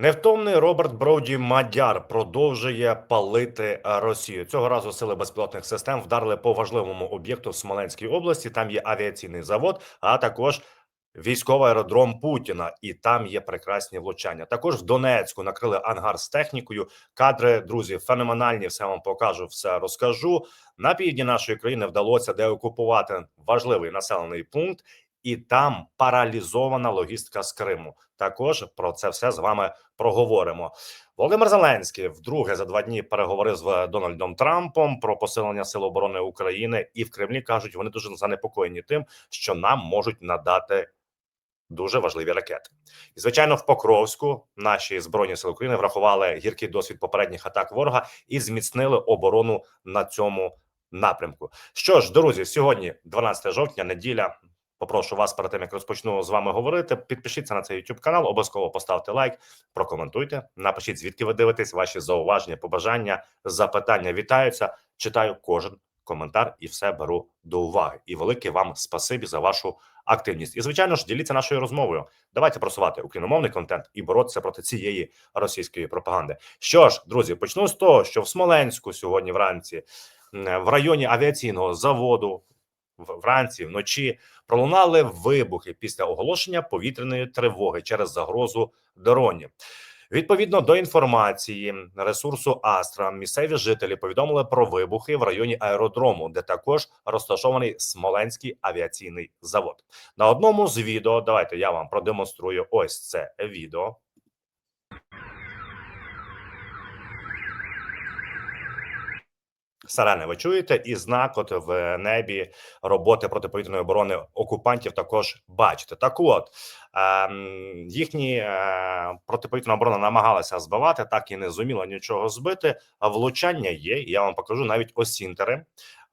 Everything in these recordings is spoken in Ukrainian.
Невтомний Роберт Броуді Мадяр продовжує палити Росію. Цього разу сили безпілотних систем вдарили по важливому об'єкту в Смоленській області. Там є авіаційний завод, а також військовий аеродром Путіна, і там є прекрасні влучання. Також в Донецьку накрили ангар з технікою. Кадри, друзі, феноменальні. Все вам покажу, все розкажу. На півдні нашої країни вдалося деокупувати важливий населений пункт, і там паралізована логістика з Криму. Також про це все з вами проговоримо. Володимир Зеленський вдруге за два дні переговорив з Дональдом Трампом про посилення сил оборони України, і в Кремлі кажуть, вони дуже занепокоєні тим, що нам можуть надати. Дуже важливі ракети, і звичайно, в Покровську наші збройні сили України врахували гіркий досвід попередніх атак ворога і зміцнили оборону на цьому напрямку. Що ж, друзі, сьогодні, 12 жовтня, неділя. Попрошу вас перед тим, як розпочну з вами говорити. Підпишіться на цей YouTube канал, обов'язково поставте лайк, прокоментуйте. Напишіть, звідки ви дивитесь, ваші зауваження, побажання, запитання вітаються. Читаю кожен коментар і все беру до уваги. І велике вам спасибі за вашу активність. І звичайно ж, діліться нашою розмовою. Давайте просувати україномовний контент і боротися проти цієї російської пропаганди. Що ж, друзі, почну з того, що в Смоленську сьогодні вранці в районі авіаційного заводу вранці, вночі пролунали вибухи після оголошення повітряної тривоги через загрозу дронів. Відповідно до інформації ресурсу Астра, місцеві жителі повідомили про вибухи в районі аеродрому, де також розташований Смоленський авіаційний завод. На одному з відео давайте я вам продемонструю ось це відео. Сирени, ви чуєте, і знак от в небі роботи протиповітряної оборони окупантів також бачите. Так, от ем, їхні е, протиповітряна оборона намагалася збивати, так і не зуміла нічого збити. А влучання є. Я вам покажу навіть осінтери е,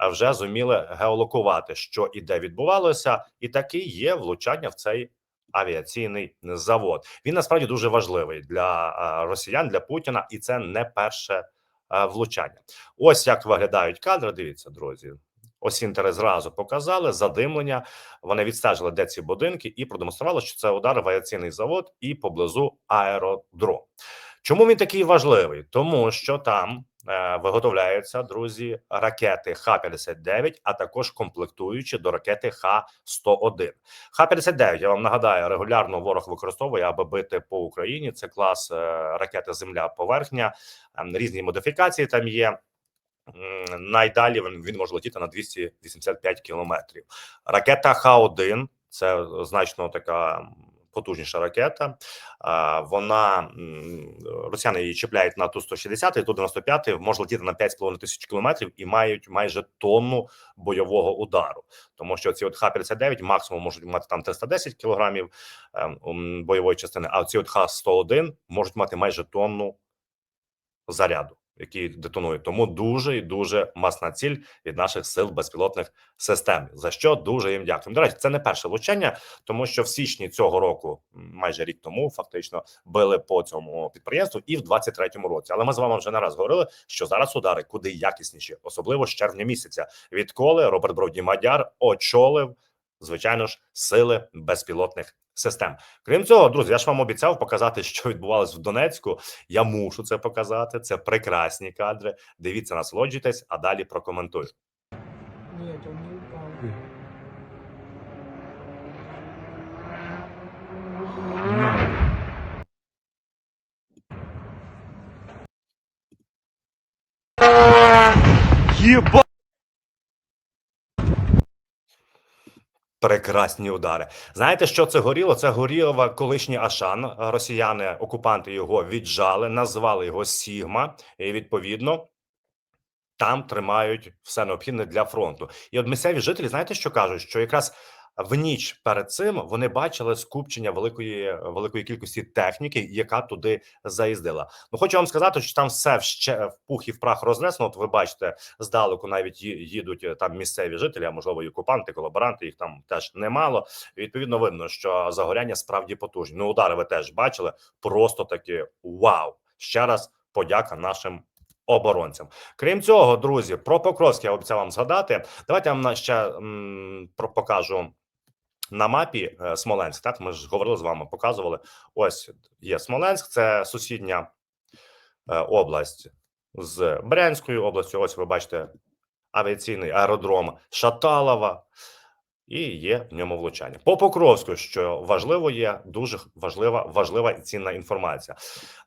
вже зуміли геолокувати, що і де відбувалося, і таки є влучання в цей авіаційний завод. Він насправді дуже важливий для е, росіян, для Путіна, і це не перше влучання. Ось як виглядають кадри. Дивіться, друзі. Осінтери зразу показали задимлення. Вони відстежили, де ці будинки, і продемонстрували, що це удар в авіаційний завод і поблизу аеродром. Чому він такий важливий? Тому що там е, виготовляються друзі ракети Х-59, а також комплектуючі до ракети Х-101. Х-59, я вам нагадаю, регулярно ворог використовує, аби бити по Україні. Це клас е, ракети Земля-Поверхня, ем, різні модифікації там є. Найдалі він, він може летіти на 285 кілометрів. Ракета Х-1 це значно така потужніша ракета. Вона росіяни її чіпляють на ту 160 і ту 95 може летіти на 5,5 тисяч кілометрів і мають майже тонну бойового удару. Тому що ці от Х-59 максимум можуть мати там 310 кілограмів ем, бойової частини, а ці от Х-101 можуть мати майже тонну заряду, який детонує. Тому дуже і дуже масна ціль від наших сил безпілотних систем. За що дуже їм дякуємо. До речі, це не перше влучання, тому що в січні цього року, майже рік тому, фактично били по цьому підприємству, і в 23-му році. Але ми з вами вже не раз говорили, що зараз удари куди якісніші, особливо з червня місяця, відколи Роберт Броді Мадяр очолив. Звичайно ж, сили безпілотних систем. Крім цього, друзі, я ж вам обіцяв показати, що відбувалось в Донецьку. Я мушу це показати. Це прекрасні кадри. Дивіться, насолоджуйтесь, а далі прокоментую. Не упал. Єба! Прекрасні удари. Знаєте, що це горіло? Це горіло колишній Ашан. Росіяни, окупанти його віджали, назвали його Сігма, і відповідно. Там тримають все необхідне для фронту. І от місцеві жителі, знаєте, що кажуть? Що якраз в ніч перед цим вони бачили скупчення великої великої кількості техніки, яка туди заїздила. Ну хочу вам сказати, що там все ще в пух і в прах рознесено. От ви бачите, здалеку навіть їдуть е, там місцеві жителі, а можливо і окупанти, колаборанти. Їх там теж немало. Відповідно, видно, що загоряння справді потужні. Ну, удари ви теж бачили. Просто таки вау! Ще раз подяка нашим. Оборонцям, крім цього, друзі, про Покровське я обіцяв вам згадати. Давайте я вам ще м, покажу на мапі е, Смоленськ. Так, ми ж говорили з вами, показували. Ось є Смоленськ, це сусідня е, область з Брянською областю. Ось ви бачите авіаційний аеродром Шаталова, і є в ньому влучання. По Покровську, що важливо, є дуже важлива, важлива і цінна інформація.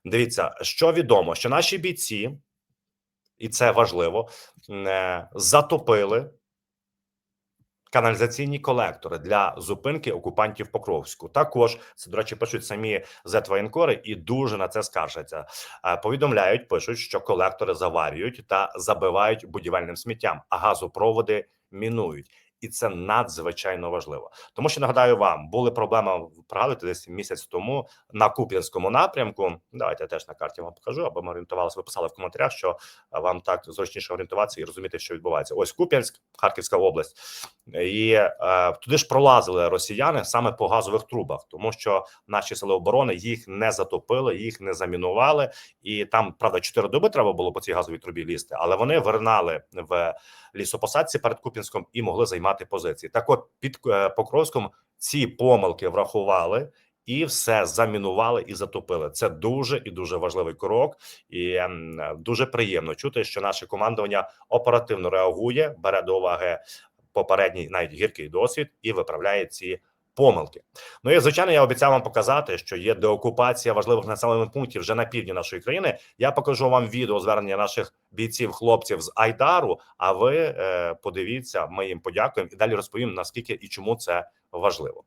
Дивіться, що відомо, що наші бійці, і це важливо, е, затопили каналізаційні колектори для зупинки окупантів Покровську. Також це, до речі, пишуть самі зетвоєнкори і дуже на це скаржаться. Е, Повідомляють, пишуть, що колектори заварюють та забивають будівельним сміттям, а газопроводи мінують. І це надзвичайно важливо, тому що нагадаю вам, були проблеми пригадуєте, десь місяць тому на Куп'янському напрямку. Давайте я теж на карті вам покажу, аби ми орієнтувалися. Ви писали в коментарях, що вам так зручніше орієнтуватися і розуміти, що відбувається. Ось Куп'янськ, Харківська область, і е, туди ж пролазили росіяни саме по газових трубах, тому що наші сили оборони їх не затопили, їх не замінували. І там правда чотири доби треба було по цій газовій трубі лізти, але вони виринали в лісопосадці перед Куп'янськом і могли займати позиції. Так, от під е, Покровськом ці помилки врахували. І все замінували і затопили. Це дуже і дуже важливий крок, і ем, дуже приємно чути, що наше командування оперативно реагує, бере до уваги попередній навіть гіркий досвід і виправляє ці помилки. Ну і звичайно, я обіцяв вам показати, що є деокупація важливих населених пунктів вже на півдні нашої країни. Я покажу вам відео звернення наших бійців, хлопців з Айдару. А ви е, подивіться, ми їм подякуємо і далі розповім наскільки і чому це важливо.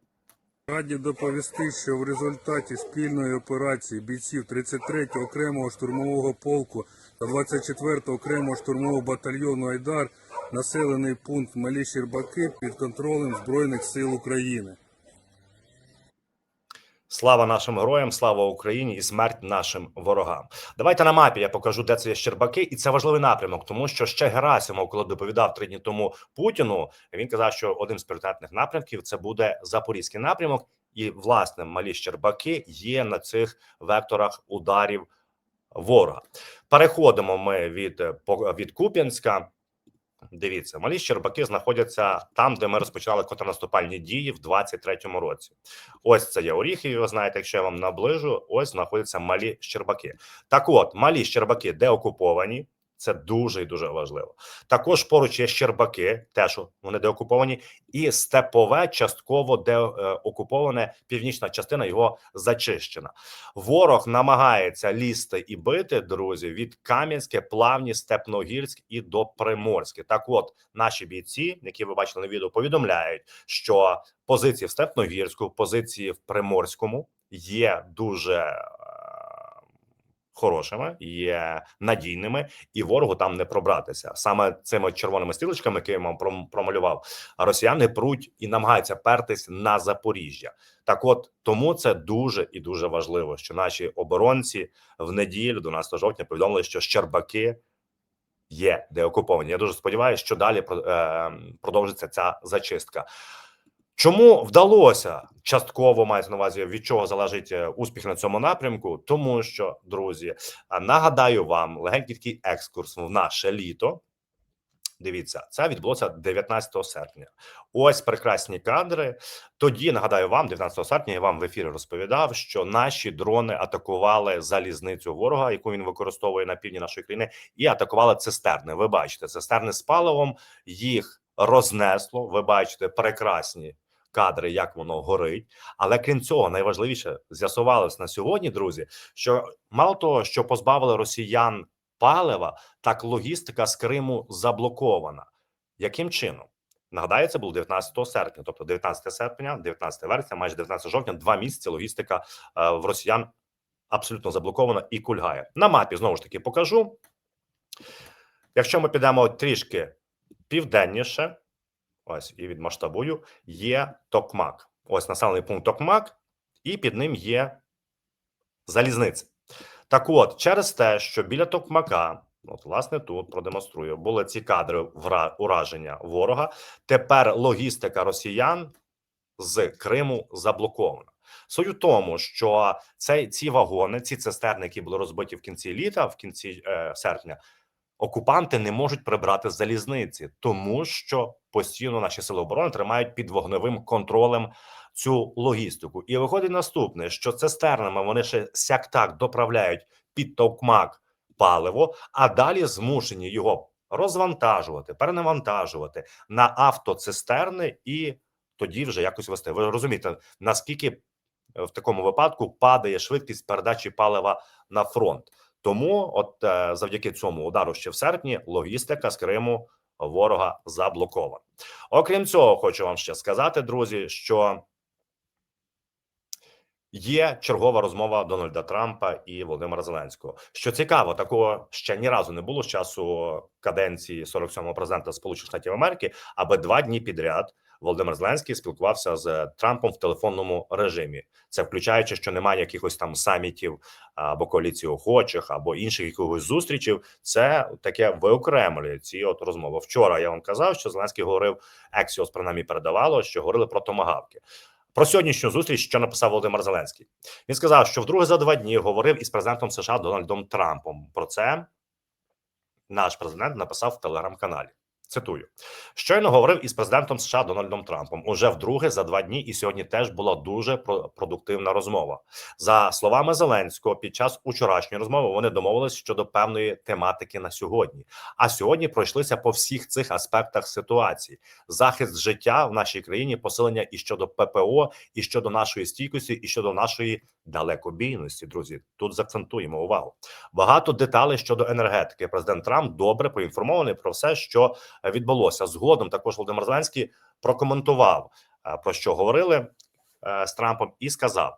Раді доповісти, що в результаті спільної операції бійців 33-го окремого штурмового полку та 24-го окремого штурмового батальйону Айдар населений пункт Малі Щербаки під контролем Збройних сил України. Слава нашим героям, слава Україні і смерть нашим ворогам. Давайте на мапі я покажу, де це є Щербаки, і це важливий напрямок, тому що ще Герасимов, коли доповідав три дні тому Путіну, він казав, що один з пріоритетних напрямків це буде запорізький напрямок, і власне малі Щербаки є на цих векторах ударів ворога. Переходимо ми від е, від Куп'янська. Дивіться, малі Щербаки знаходяться там, де ми розпочали контрнаступальні дії в 23-му році. Ось це є Оріхів, ви знаєте, якщо я вам наближу, ось знаходяться малі Щербаки. Так от, малі Щербаки де окуповані, це дуже і дуже важливо. Також поруч є Щербаки, теж вони деокуповані, і степове частково де е, північна частина його зачищена. Ворог намагається лізти і бити друзі від Кам'янське, Плавні, Степногірськ і до Приморське. Так, от наші бійці, які ви бачили на відео, повідомляють, що позиції в Степногірську, позиції в Приморському є дуже. Хорошими, є надійними, і ворогу там не пробратися. Саме цими червоними стрілочками, які я вам промалював, росіяни пруть і намагаються пертись на Запоріжжя. Так, от тому це дуже і дуже важливо, що наші оборонці в неділю, 12 жовтня, повідомили, що Щербаки є деокуповані. Я дуже сподіваюся, що далі про- е, продовжиться ця зачистка. Чому вдалося частково мається на увазі від чого залежить е, успіх на цьому напрямку? Тому що друзі, а, нагадаю вам легенький такий екскурс в наше літо. Дивіться, це відбулося 19 серпня. Ось прекрасні кадри. Тоді нагадаю вам, 19 серпня я вам в ефірі розповідав, що наші дрони атакували залізницю ворога, яку він використовує на півдні нашої країни, і атакували цистерни. Ви бачите, цистерни з паливом їх рознесло. Ви бачите прекрасні кадри, як воно горить. Але крім цього, найважливіше з'ясувалось на сьогодні, друзі, що мало того, що позбавили росіян палива, так логістика з Криму заблокована. Яким чином? Нагадаю, це було 19 серпня, тобто 19 серпня, 19 вересня, майже 19 жовтня, два місяці логістика е, в росіян абсолютно заблокована і кульгає. На мапі знову ж таки покажу. Якщо ми підемо трішки південніше, ось і відмасштабую, є Токмак. Ось населений пункт Токмак, і під ним є залізниця. Так от, через те, що біля Токмака, от власне тут продемонструю, були ці кадри ураження ворога. Тепер логістика росіян з Криму заблокована. Суть у тому, що цей ці вагони, ці цистерни, які були розбиті в кінці літа, в кінці е, серпня, окупанти не можуть прибрати залізниці, тому що постійно наші сили оборони тримають під вогневим контролем цю логістику. І виходить наступне: що цистернами вони ще сяк так доправляють під товкмак паливо, а далі змушені його розвантажувати, перенавантажувати на автоцистерни і тоді вже якось вести. Ви розумієте, наскільки в такому випадку падає швидкість передачі палива на фронт. Тому, от е, завдяки цьому удару ще в серпні, логістика з Криму ворога заблокована. Окрім цього, хочу вам ще сказати, друзі, що є чергова розмова Дональда Трампа і Володимира Зеленського. Що цікаво, такого ще ні разу не було з часу каденції 47-го президента Сполучених Штатів Америки, аби два дні підряд Володимир Зеленський спілкувався з Трампом в телефонному режимі. Це включаючи, що немає якихось там самітів або коаліції охочих, або інших якогось зустрічів. Це таке виокремлює ці от розмови. Вчора я вам казав, що Зеленський говорив Ексіос принаймні передавало, що говорили про томагавки. Про сьогоднішню зустріч, що написав Володимир Зеленський, він сказав, що вдруге за два дні говорив із президентом США Дональдом Трампом. Про це наш президент написав в телеграм-каналі. Цитую: щойно говорив із президентом США Дональдом Трампом. Уже вдруге за два дні, і сьогодні теж була дуже про- продуктивна розмова. За словами Зеленського, під час учорашньої розмови вони домовились щодо певної тематики на сьогодні. А сьогодні пройшлися по всіх цих аспектах ситуації: захист життя в нашій країні, посилення і щодо ППО, і щодо нашої стійкості, і щодо нашої далекобійності. Друзі, тут заакцентуємо увагу. Багато деталей щодо енергетики. Президент Трамп добре поінформований про все, що відбулося. Згодом також Володимир Зеленський прокоментував е, про що говорили е, з Трампом, і сказав: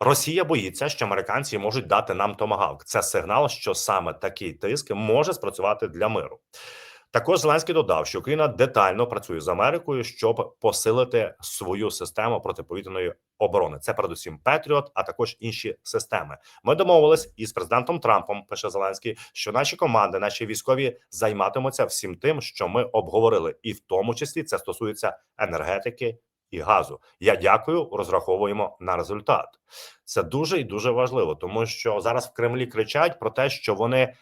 Росія боїться, що американці можуть дати нам томагавк. Це сигнал, що саме такий тиск може спрацювати для миру. Також Зеленський додав, що Україна детально працює з Америкою, щоб посилити свою систему протиповітряної оборони. Це передусім Петріот, а також інші системи. Ми домовились із президентом Трампом. Пише Зеленський, що наші команди, наші військові займатимуться всім тим, що ми обговорили, і в тому числі це стосується енергетики і газу. Я дякую, розраховуємо на результат. Це дуже і дуже важливо, тому що зараз в Кремлі кричать про те, що вони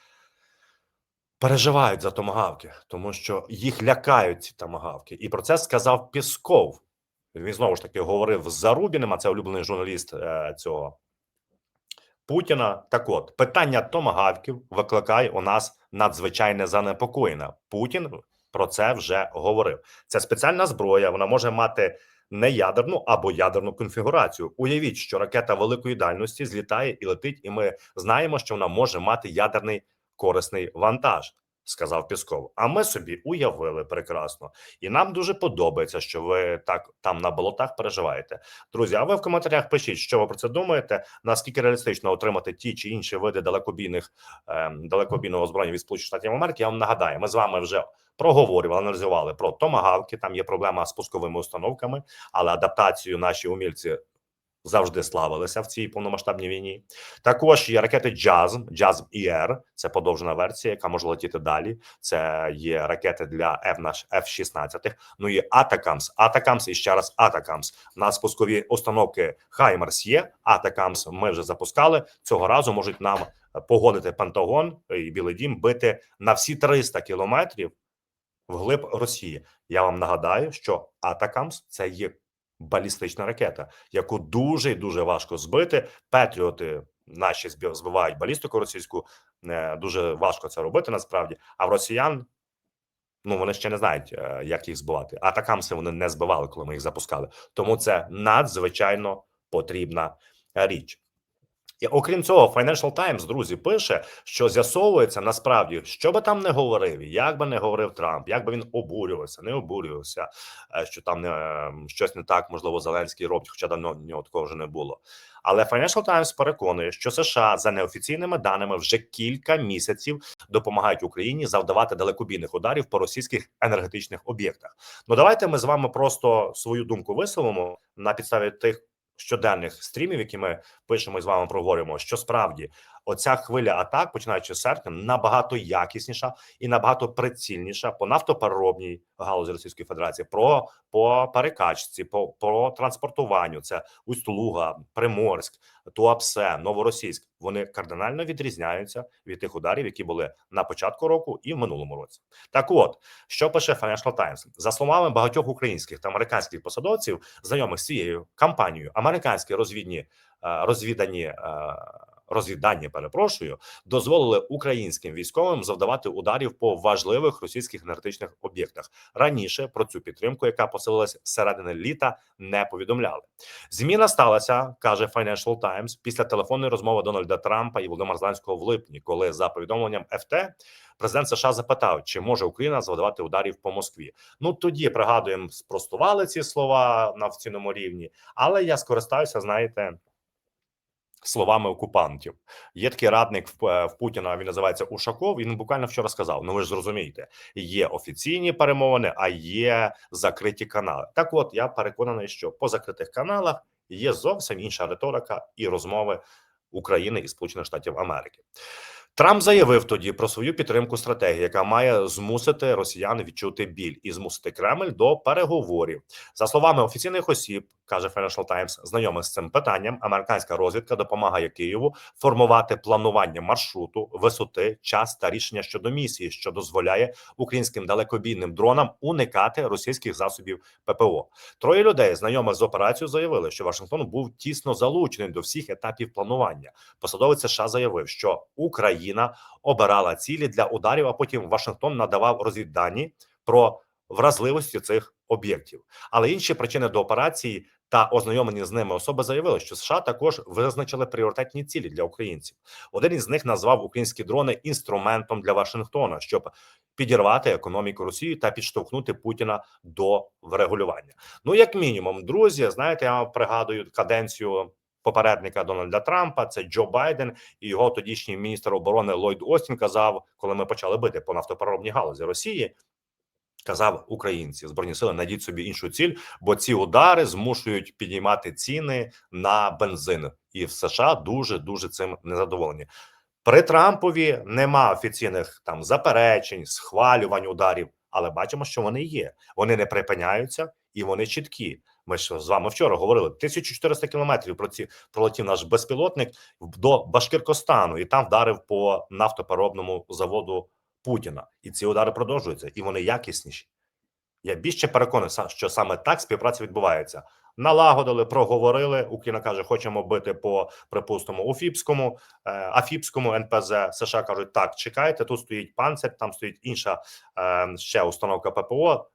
переживають за томагавки, тому що їх лякають ці томагавки. І про це сказав Пісков. Він знову ж таки говорив з Зарубіним, а це улюблений журналіст е, цього Путіна. Так от питання томагавків викликає у нас надзвичайне занепокоєння. Путін про це вже говорив. Це спеціальна зброя. Вона може мати неядерну або ядерну конфігурацію. Уявіть, що ракета великої дальності злітає і летить, і ми знаємо, що вона може мати ядерний корисний вантаж. Сказав Пісков. А ми собі уявили прекрасно, і нам дуже подобається, що ви так там на болотах переживаєте. Друзі, а ви в коментарях пишіть, що ви про це думаєте. Наскільки реалістично отримати ті чи інші види далекобійних ем, далекобійного озброєння від Сполучених Штатів Америки? Я вам нагадаю, ми з вами вже проговорювали, аналізували про томагавки. Там є проблема з пусковими установками, але адаптацію наші умільці завжди славилися в цій повномасштабній війні. Також є ракети JASM, JASM ER, це подовжена версія, яка може летіти далі. Це є ракети для F F-16. Ну і Атакамс, Атакамс і ще раз Атакамс. У нас пускові установки Хаймерс є. Атакамс ми вже запускали. Цього разу можуть нам погодити Пентагон і Білий Дім бити на всі 300 кілометрів вглиб Росії. Я вам нагадаю, що Атакамс це є балістична ракета, яку дуже і дуже важко збити. Петріоти наші збив- збивають балістику російську. е, Дуже важко це робити насправді. А в росіян ну вони ще не знають, е, як їх збивати. Атакамси вони не збивали, коли ми їх запускали. Тому це надзвичайно потрібна річ. І окрім цього, Financial Times, друзі, пише, що з'ясовується насправді, що би там не говорив, як би не говорив Трамп, як би він обурювався, не обурювався, е, що там не щось не так, можливо, Зеленський робить, хоча давно нього такого вже не було. Але Financial Times переконує, що США за неофіційними даними вже кілька місяців допомагають Україні завдавати далекобійних ударів по російських енергетичних об'єктах. Ну давайте ми з вами просто свою думку висловимо на підставі тих щоденних стрімів, які ми пишемо і з вами проговорюємо, що справді оця хвиля атак, починаючи з серпня, набагато якісніша і набагато прицільніша по нафтопереробній галузі Російської Федерації, про по перекачці, по, по транспортуванню. Це Усть-Луга, Приморськ, Туапсе, Новоросійськ. Вони кардинально відрізняються від тих ударів, які були на початку року і в минулому році. Так, от що пише Financial Times? за словами багатьох українських та американських посадовців, знайомих з цією кампанією, американські розвідні е, розвідані. Е, перепрошую, дозволили українським військовим завдавати ударів по важливих російських енергетичних об'єктах. Раніше про цю підтримку, яка посилилась середини літа, не повідомляли. Зміна сталася, каже Financial Times, після телефонної розмови Дональда Трампа і Володимира Зеленського в липні, коли за повідомленням ФТ президент США запитав, чи може Україна завдавати ударів по Москві. Ну тоді пригадуємо, спростували ці слова на офіційному рівні, але я скористаюся, знаєте. Словами окупантів є такий радник в, е, в Путіна. Він називається Ушаков. Він буквально вчора сказав: Ну ви ж зрозумієте, є офіційні перемовини, а є закриті канали. Так, от я переконаний, що по закритих каналах є зовсім інша риторика і розмови України і Сполучених Штатів Америки. Трамп заявив тоді про свою підтримку стратегії, яка має змусити росіян відчути біль і змусити Кремль до переговорів. За словами офіційних осіб, каже Financial Times, знайомих з цим питанням, американська розвідка допомагає Києву формувати планування маршруту, висоти, час та рішення щодо місії, що дозволяє українським далекобійним дронам уникати російських засобів ППО. Троє людей, знайомих з операцією, заявили, що Вашингтон був тісно залучений до всіх етапів планування. Посадовець США заявив, що Україна обирала цілі для ударів, а потім Вашингтон надавав розвіддані про вразливості цих об'єктів. Але інші причини до операції та ознайомлені з ними особи заявили, що США також визначили пріоритетні цілі для українців. Один із них назвав українські дрони інструментом для Вашингтона, щоб підірвати економіку Росії та підштовхнути Путіна до врегулювання. Ну, як мінімум, друзі, знаєте, я пригадую каденцію. Попередника Дональда Трампа це Джо Байден і його тодішній міністр оборони Ллойд Остін казав, коли ми почали бити по нафтопереробній галузі Росії. Казав українці збройні сили, найдіть собі іншу ціль, бо ці удари змушують підіймати ціни на бензин, і в США дуже дуже цим незадоволені. При Трампові нема офіційних там заперечень, схвалювань ударів, але бачимо, що вони є. Вони не припиняються і вони чіткі. Ми ж з вами вчора говорили 1400 кілометрів про ці пролетів наш безпілотник до Башкиркостану, і там вдарив по нафтопереробному заводу Путіна. І ці удари продовжуються, і вони якісніші. Я більше переконаний, що саме так співпраця відбувається. Налагодили, проговорили. Україна каже, хочемо бити по припустимо Уфіпському, е, Афіпському НПЗ. США кажуть, так, чекайте, тут стоїть панцир, там стоїть інша е, ще установка ППО.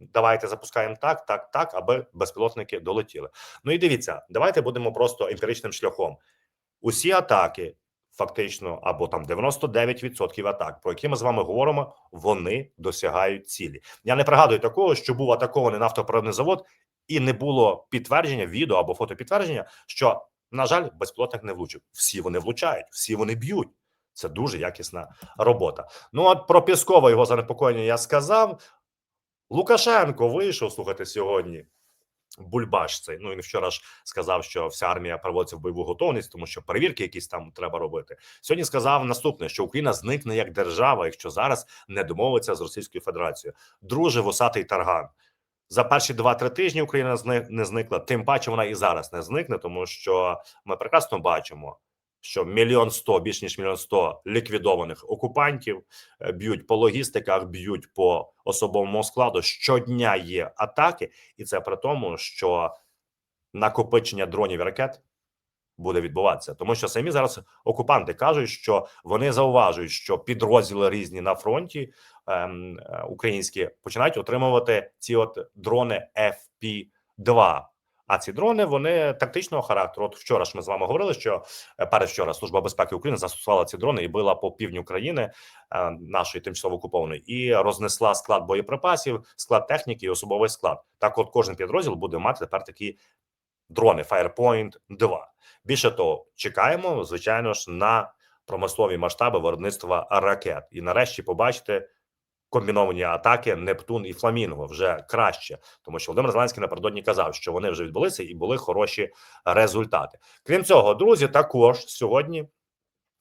Давайте запускаємо так, так, так, аби безпілотники долетіли. Ну і дивіться, давайте будемо просто емпіричним шляхом. Усі атаки, фактично, або там 99% атак, про які ми з вами говоримо, вони досягають цілі. Я не пригадую такого, що був атакований нафтопереробний завод, і не було підтвердження, відео або фотопідтвердження, що на жаль, безпілотник не влучив. Всі вони влучають, всі вони б'ють. Це дуже якісна робота. Ну от про Піскова його занепокоєння я сказав. Лукашенко вийшов слухайте сьогодні. Бульбаш цей. Ну він вчора ж сказав, що вся армія проводиться в бойову готовність, тому що перевірки якісь там треба робити. Сьогодні сказав наступне: що Україна зникне як держава, якщо зараз не домовиться з Російською Федерацією. Друже, вусатий тарган. За перші 2-3 тижні Україна не зникла. Тим паче вона і зараз не зникне, тому що ми прекрасно бачимо, що мільйон сто, більш ніж мільйон сто ліквідованих окупантів е, б'ють по логістиках, б'ють по особовому складу. Щодня є атаки, і це при тому, що накопичення дронів і ракет буде відбуватися, тому що самі зараз окупанти кажуть, що вони зауважують, що підрозділи різні на фронті ем, е, українські починають отримувати ці от дрони FP2. А ці дрони вони тактичного характеру. От вчора ж ми з вами говорили, що е, передвчора служба безпеки України застосувала ці дрони і била по півдню країни е, нашої тимчасово окупованої і рознесла склад боєприпасів, склад техніки і особовий склад. Так, от кожен підрозділ буде мати тепер такі дрони Firepoint 2. Більше того, чекаємо, звичайно ж, на промислові масштаби виробництва ракет. І нарешті побачите комбіновані атаки Нептун і Фламінго вже краще, тому що Володимир Зеленський напередодні казав, що вони вже відбулися і були хороші результати. Крім цього, друзі, також сьогодні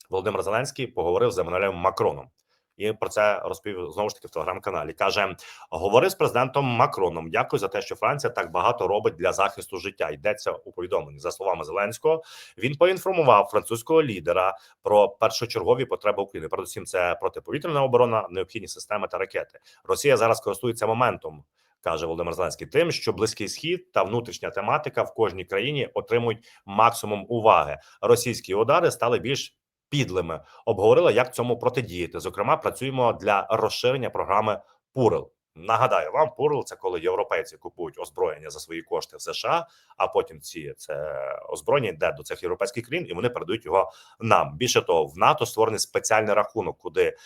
Володимир Зеленський поговорив з Еммануелем Макроном. І про це розповів знову ж таки в телеграм-каналі. каже: говорив з президентом Макроном. Дякую за те, що Франція так багато робить для захисту життя. Йдеться у повідомленні за словами Зеленського. Він поінформував французького лідера про першочергові потреби України. Передусім, це протиповітряна оборона, необхідні системи та ракети. Росія зараз користується моментом. Каже Володимир Зеленський, тим, що близький схід та внутрішня тематика в кожній країні отримують максимум уваги. Російські удари стали більш підлими. Обговорили, як цьому протидіяти. Зокрема, працюємо для розширення програми Пурл. Нагадаю вам, Пурл це коли європейці купують озброєння за свої кошти в США, а потім ці це озброєння йде до цих європейських країн, і вони передають його нам. Більше того, в НАТО створений спеціальний рахунок, куди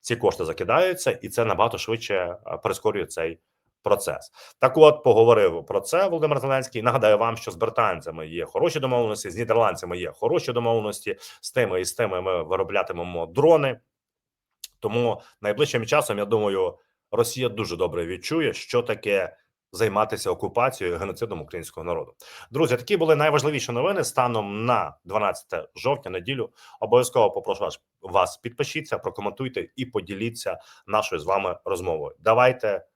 ці кошти закидаються, і це набагато швидше прискорює цей процес. Так, от поговорив про це Володимир Зеленський. Нагадаю вам, що з британцями є хороші домовленості, з нідерландцями є хороші домовленості. З тими і з тими ми вироблятимемо дрони. Тому найближчим часом я думаю, Росія дуже добре відчує, що таке займатися окупацією геноцидом українського народу. Друзі, такі були найважливіші новини станом на 12 жовтня, неділю. Обов'язково попрошу вас, підпишіться, прокоментуйте і поділіться нашою з вами розмовою. Давайте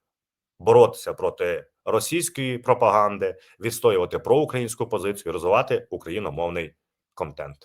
боротися проти російської пропаганди, відстоювати проукраїнську позицію, розвивати україномовний контент.